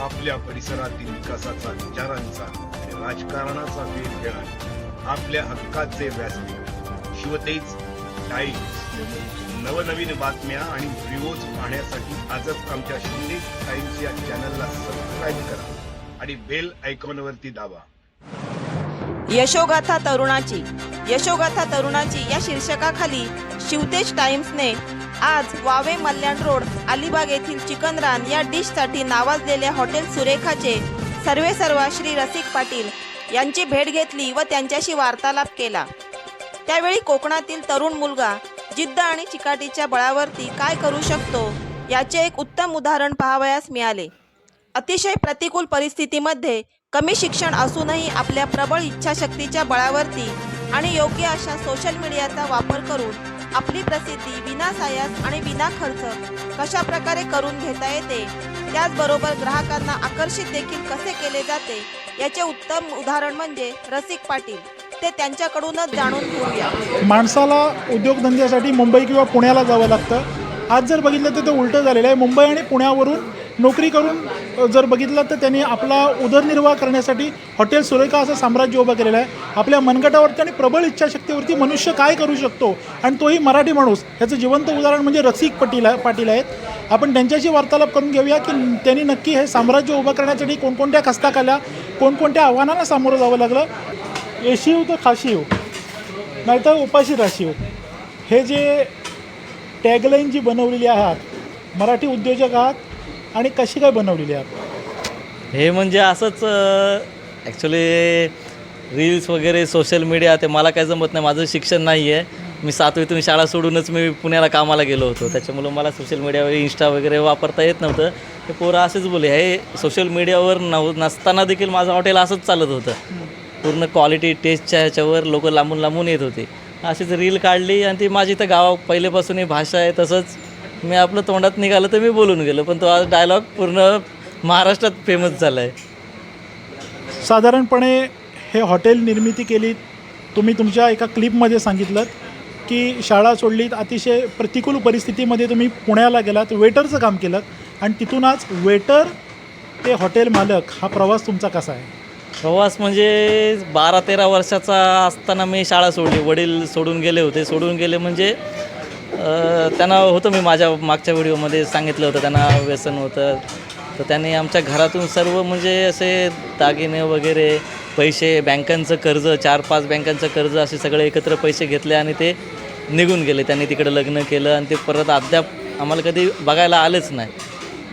आपल्या परिसरातील विकासाचा विचारांचा राजकारणाचा वेध घेणार आपल्या हक्काचे व्यासपीठ. शिवतेज टाइम्स. नवनवीन बातम्या आणि व्हिडिओज पाहण्यासाठी आजच आमच्या शिंदे टाइम्स या चॅनलला सबस्क्राईब करा आणि बेल आयकॉनवरती दाबा. यशोगाथा तरुणाची. यशोगाथा तरुणाची या शीर्षकाखाली शिवतेज टाइम्सने आज वावे मल्याण रोड अलिबाग येथील चिकन रान या डिशसाठी नावाजलेल्या हॉटेल सुरेखाचे सर्वे सर्वा श्री रसिक पाटील यांची भेट घेतली व त्यांच्याशी वार्तालाप केला. त्यावेळी कोकणातील तरुण मुलगा जिद्द आणि चिकाटीच्या बळावरती काय करू शकतो याचे एक उत्तम उदाहरण पाहावयास मिळाले. अतिशय प्रतिकूल परिस्थितीमध्ये कमी शिक्षण असूनही आपल्या प्रबळ इच्छाशक्तीच्या बळावरती आणि योग्य अशा सोशल मीडियाचा वापर करून आपली प्रसिद्धी विनासायास आणि विना खर्च कशा प्रकारे करून घेता येते? त्याचबरोबर ग्राहकांना आकर्षित देखील कसे केले जाते? याचे उत्तम उदाहरण म्हणजे रसिक पाटील. ते त्यांच्याकडूनच जाणून घेऊया. माणसाला उद्योगधंद्यासाठी मुंबई किंवा पुण्याला जावं लागतं. आज जर बघितलं तर ते उलटं झालेलं आहे. मुंबई आणि पुण्यावरून नोकरी करून जर बघितलं तर त्यांनी आपला उदरनिर्वाह करण्यासाठी हॉटेल सुरेखा असं साम्राज्य उभं केलेलं आहे. आपल्या मनगटावरती आणि प्रबळ इच्छाशक्तीवरती मनुष्य काय करू शकतो? आणि तोही मराठी माणूस. ह्याचं जिवंत उदाहरण म्हणजे रसिक पाटील पाटील आहेत. आपण त्यांच्याशी वार्तालाप करून घेऊया की त्यांनी नक्की हे साम्राज्य उभं करण्यासाठी कोणकोणत्या कस्ताकाल्या कोणकोणत्या आव्हानांना सामोरं जावं लागलं? येशीव तर खाशीव. नाहीतर उपाशी राशीव. हे जे टॅगलाईन जी बनवलेली आहात मराठी उद्योजक आहात आणि कशी काय बनवलेली आपण? हे म्हणजे असंच ॲक्च्युली रील्स वगैरे सोशल मीडिया ते मला काय जमत नाही माझं शिक्षण नाही आहे मी सातवीतून शाळा सोडूनच मी पुण्याला कामाला गेलो होतो. त्याच्यामुळं मला सोशल मीडियावर इंस्टा वगैरे वापरता येत नव्हतं. ते पोरं असेच बोले हे सोशल मीडियावर नव नसताना देखील माझं हॉटेल असंच चालत होतं. पूर्ण क्वालिटी टेस्टच्या ह्याच्यावर लोक लांबून लांबून येत होते. अशीच रील काढली आणि ती माझी तर गावा पहिलेपासून ही भाषा आहे तसंच. मी आपलं तोंडात निघालं तर मी बोलून गेलो पण तो आज डायलॉग पूर्ण महाराष्ट्रात फेमस झाला आहे साधारणपणे हे हॉटेल निर्मिती केली तुम्ही तुमच्या एका क्लिपमध्ये सांगितलं की शाळा सोडलीत अतिशय प्रतिकूल परिस्थितीमध्ये तुम्ही पुण्याला गेलात वेटरचं काम केलं आणि तिथून आज वेटर ते हॉटेल मालक हा प्रवास तुमचा कसा आहे? प्रवास म्हणजे बारा तेरा वर्षाचा असताना मी शाळा सोडली. वडील सोडून गेले होते. सोडून गेले म्हणजे त्यांना होतं मी माझ्या मागच्या व्हिडिओमध्ये सांगितलं होतं त्यांना व्यसन होतं. तर त्यांनी आमच्या घरातून सर्व म्हणजे असे दागिने वगैरे पैसे बँकांचं कर्ज चार पाच बँकांचं कर्ज असे सगळे एकत्र पैसे घेतले आणि ते निघून गेले. त्यांनी तिकडे लग्न केलं आणि ते परत अद्याप आम्हाला कधी बघायला आलेच नाही.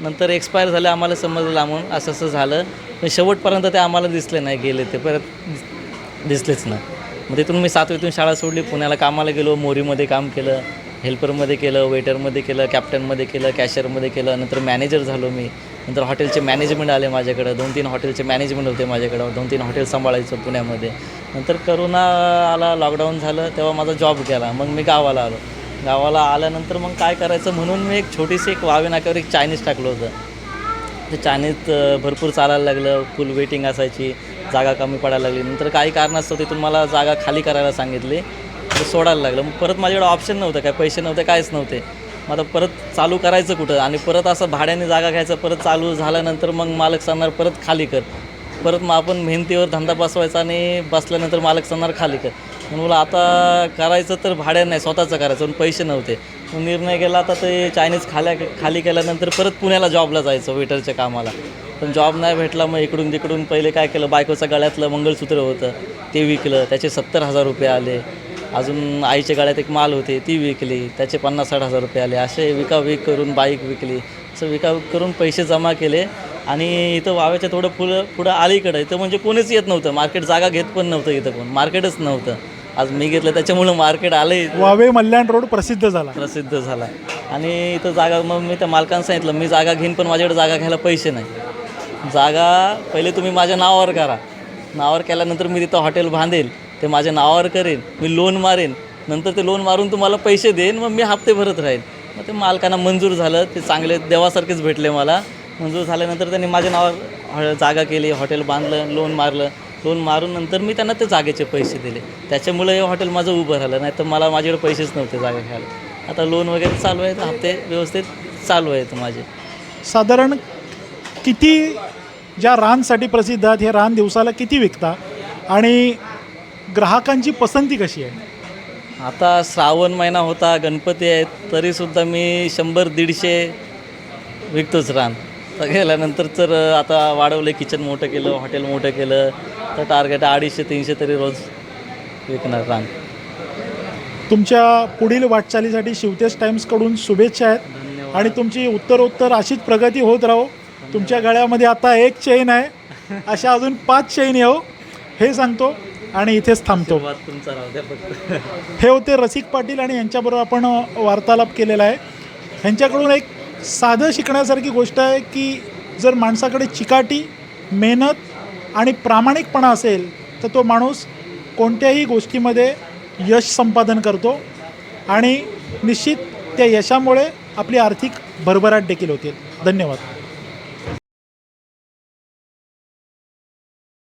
नंतर एक्सपायर झालं आम्हाला समजलं लांबून असं असं झालं. पण शेवटपर्यंत ते आम्हाला दिसले नाही गेले ते परत दिसलेच नाही. मग तिथून मी सातवीतून शाळा सोडली पुण्याला कामाला गेलो मोरीमध्ये काम केलं. हेल्परमध्ये केलं वेटरमध्ये केलं कॅप्टनमध्ये केलं कॅशियरमध्ये केलं नंतर मॅनेजर झालो मी. नंतर हॉटेलचे मॅनेजमेंट आले माझ्याकडं. दोन तीन हॉटेलचे मॅनेजमेंट होते माझ्याकडं. दोन तीन हॉटेल सांभाळायचं पुण्यामध्ये. नंतर करोना आला लॉकडाऊन झालं तेव्हा माझा जॉब गेला. मग मी गावाला आलो. गावाला आल्यानंतर मग काय करायचं म्हणून मी एक छोटीशी एक वावे नाक्यावर एक चायनीज टाकलं होतं. ते चायनीज भरपूर चालायला लागलं. फुल वेटिंग असायची. जागा कमी पडायला लागली. नंतर काही कारणास्तव तिथून मला जागा खाली करायला सांगितली. सोडायला लागलं. मग परत माझ्याकडे ऑप्शन नव्हतं काय पैसे नव्हते काहीच नव्हते. मग आता परत चालू करायचं कुठं? आणि परत असं भाड्याने जागा घ्यायचं परत चालू झाल्यानंतर मग मालक सांगणार परत खाली कर. परत मग आपण मेहनतीवर धंदा बसवायचा आणि बसल्यानंतर मालक सांगणार खाली कर. म्हणून मला आता करायचं तर भाड्याने नाही स्वतःचं करायचं पण पैसे नव्हते. मग निर्णय केला आता ते चायनीज खाल्या खाली केल्यानंतर परत पुण्याला जॉबला जायचं वेटरच्या कामाला. पण जॉब नाही भेटला मग इकडून तिकडून पहिले काय केलं? बायकोचं गळ्यातलं मंगळसूत्र होतं ते विकलं त्याचे सत्तर हजार रुपये आले. अजून आईच्या गळ्यात एक माल होते ती विकली. त्याचे पन्नास साठ हजार रुपये आले. असे विकाविक करून बाईक विकली. असं विकाविक करून पैसे जमा केले. आणि इथं वाव्याच्या थोडं पुढं पुढं अलीकडं इथं म्हणजे कोणीच येत नव्हतं. मार्केट जागा घेत पण नव्हतं इथं कोण. मार्केटच नव्हतं. आज मी घेतलं त्याच्यामुळं मार्केट आलं वावे मल्याण रोड प्रसिद्ध झाला. प्रसिद्ध झाला. आणि इथं जागा मग मी त्या मालकांना सांगितलं मी जागा घेईन पण माझ्याकडे जागा घ्यायला पैसे नाही. जागा पहिले तुम्ही माझ्या नावावर करा. नावावर केल्यानंतर मी तिथं हॉटेल बांधेल. ते माझ्या नावावर करेन मी लोन मारेन. नंतर ते लोन मारून तुम्हाला पैसे देईन मग मी हप्ते भरत राहीन. मग ते मालकांना मंजूर झालं ते चांगले देवासारखेच भेटले मला. मंजूर झाल्यानंतर त्यांनी माझ्या नावावर जागा केली हॉटेल बांधलं लोन मारलं. लोन मारून नंतर मी त्यांना ते जागेचे पैसे दिले. त्याच्यामुळे हे हॉटेल माझं उभं राहिलं नाही तर मला माझ्याकडे पैसेच नव्हते जागा घ्यायला. आता लोन वगैरे चालू आहेत हप्ते व्यवस्थित चालू आहेत माझे. साधारण किती ज्या रानसाठी प्रसिद्ध आहेत हे रान दिवसाला किती विकता? आणि ग्राहकांची पसंती कशी आहे? आता श्रावण महिना होता गणपती आहेत तरीसुद्धा मी शंभर दीडशे विकतोच रान. तर गेल्यानंतर तर आता वाढवलं किचन मोठं केलं हॉटेल मोठं केलं तर टार्गेट अडीचशे तीनशे तरी रोज विकणार रान. तुमच्या पुढील वाटचालीसाठी शिवतेज टाइम्सकडून शुभेच्छा आहेत. आणि तुमची उत्तरोत्तर अशीच प्रगती होत राहो. तुमच्या गळ्यामध्ये आता एक चेन आहे. अशा अजून पाच चेन येऊ हे सांगतो आणि इथेच थांबतो. सुरुवात तुमचा राहू द्या फक्त. हे होते रसिक पाटील आणि यांच्याबरोबर आपण वार्तालाप केलेला आहे. ह्यांच्याकडून एक साधं शिकण्यासारखी गोष्ट आहे की जर माणसाकडे चिकाटी मेहनत आणि प्रामाणिकपणा असेल तर तो माणूस कोणत्याही गोष्टीमध्ये यश संपादन करतो आणि निश्चित त्या यशामुळे आपली आर्थिक भरभराट देखील होते. धन्यवाद.